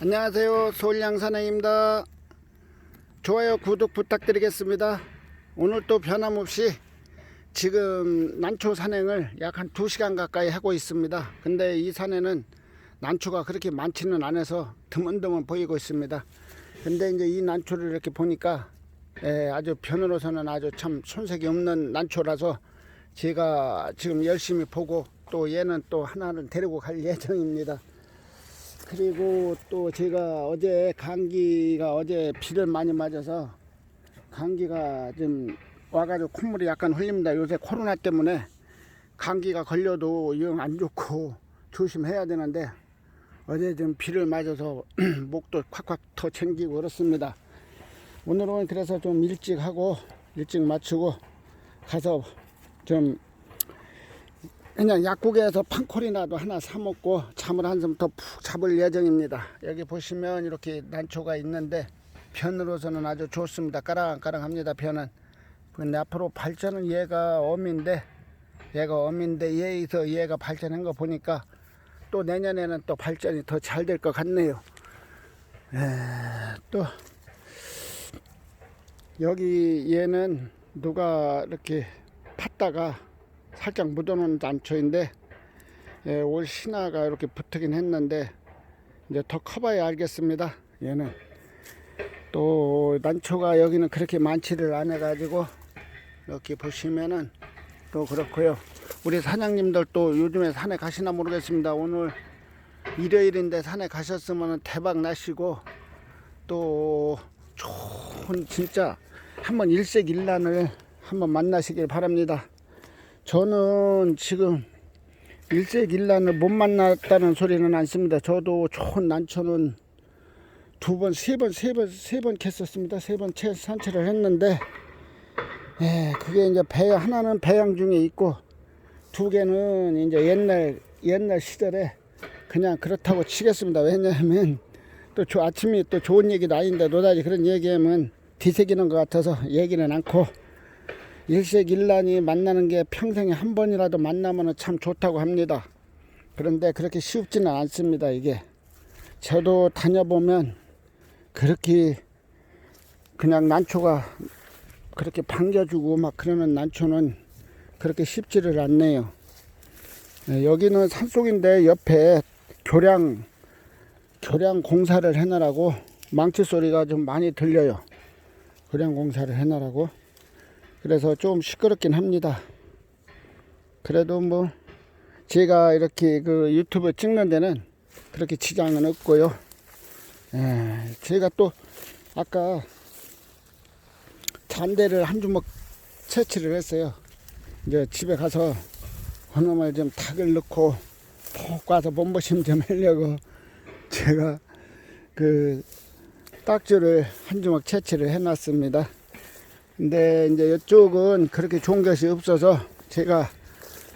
안녕하세요. 서울양산행입니다. 좋아요, 구독 부탁드리겠습니다. 오늘 또 변함없이 지금 난초 산행을 약 한 2시간 가까이 하고 있습니다. 근데 이 산에는 난초가 그렇게 많지는 않아서 드문드문 보이고 있습니다. 근데 이제 이 난초를 이렇게 보니까 예, 아주 변으로서는 아주 참 손색이 없는 난초라서 제가 지금 열심히 보고 또 얘는 또 하나는 데리고 갈 예정입니다. 그리고 또 제가 어제 감기가 어제 비를 많이 맞아서 감기가 좀 와가지고 콧물이 약간 흘립니다. 요새 코로나 때문에 감기가 걸려도 영 안 좋고 조심해야 되는데 어제 좀 비를 맞아서 목도 콱콱 터 챙기고 그렇습니다. 오늘은 그래서 좀 일찍 하고 일찍 맞추고 가서 좀 그냥 약국에서 판콜이라도 하나 사 먹고 잠을 한숨 더 푹 잡을 예정입니다. 여기 보시면 이렇게 난초가 있는데 변으로서는 아주 좋습니다. 까랑까랑합니다. 변은. 근데 앞으로 발전은 얘가 어미인데 얘가 어미인데 얘에서 얘가 발전한 거 보니까 또 내년에는 또 발전이 더 잘 될 것 같네요. 에, 또 여기 얘는 누가 이렇게 팠다가 살짝 묻어놓은 난초인데 예, 올 신화가 이렇게 붙긴 했는데 이제 더 커봐야 알겠습니다. 얘는 또 난초가 여기는 그렇게 많지를 않아 가지고 이렇게 보시면은 또 그렇고요. 우리 사장님들 또 요즘에 산에 가시나 모르겠습니다. 오늘 일요일인데 산에 가셨으면 대박 나시고 또 좋은 진짜 한번 일색일란을 한번 만나시길 바랍니다. 저는 지금 일색일란을 못 만났다는 소리는 않습니다. 저도 좋은 난초는 두 번, 세 번, 세 번, 세 번 캤었습니다. 세 번 산책을 했는데, 예, 그게 이제 배, 하나는 배양 중에 있고, 두 개는 이제 옛날, 옛날 시절에 그냥 그렇다고 치겠습니다. 왜냐하면 또저 아침에 또 좋은 얘기도 아닌데 노다지 그런 얘기하면 뒤새기는 것 같아서 얘기는 않고, 일색일란이 만나는 게 평생에 한 번이라도 만나면 참 좋다고 합니다. 그런데 그렇게 쉽지는 않습니다, 이게. 저도 다녀보면 그렇게 그냥 난초가 그렇게 반겨주고 막 그러는 난초는 그렇게 쉽지를 않네요. 네, 여기는 산속인데 옆에 교량, 교량 공사를 해놔라고 망치 소리가 좀 많이 들려요. 교량 공사를 해놔라고. 그래서 좀 시끄럽긴 합니다. 그래도 뭐 제가 이렇게 그 유튜브 찍는 데는 그렇게 지장은 없고요. 예, 제가 또 아까 잔대를 한 주먹 채취를 했어요. 이제 집에 가서 그놈을 좀 닭을 넣고 푹 가서 몸보심 좀 하려고 제가 그 딱지를 한 주먹 채취를 해놨습니다. 근데 이제 이쪽은 그렇게 좋은 것이 없어서 제가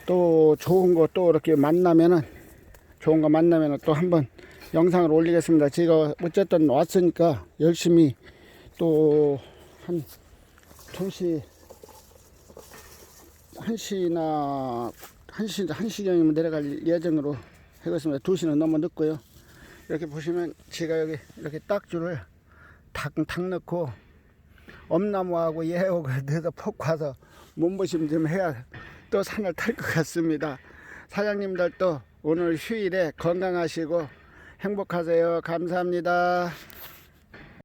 또 좋은 거 또 이렇게 만나면은 좋은 거 만나면은 또 한번 영상을 올리겠습니다. 제가 어쨌든 왔으니까 열심히 또 한 2시 1시나 1시 1시경이면 내려갈 예정으로 하겠습니다. 2시는 너무 늦고요. 이렇게 보시면 제가 여기 이렇게 딱줄을 탁, 탁 넣고 엄나무하고 얘하고 넣어서 폭 와서 몸보심 좀 해야 또 산을 탈 것 같습니다. 사장님들도 오늘 휴일에 건강하시고 행복하세요. 감사합니다.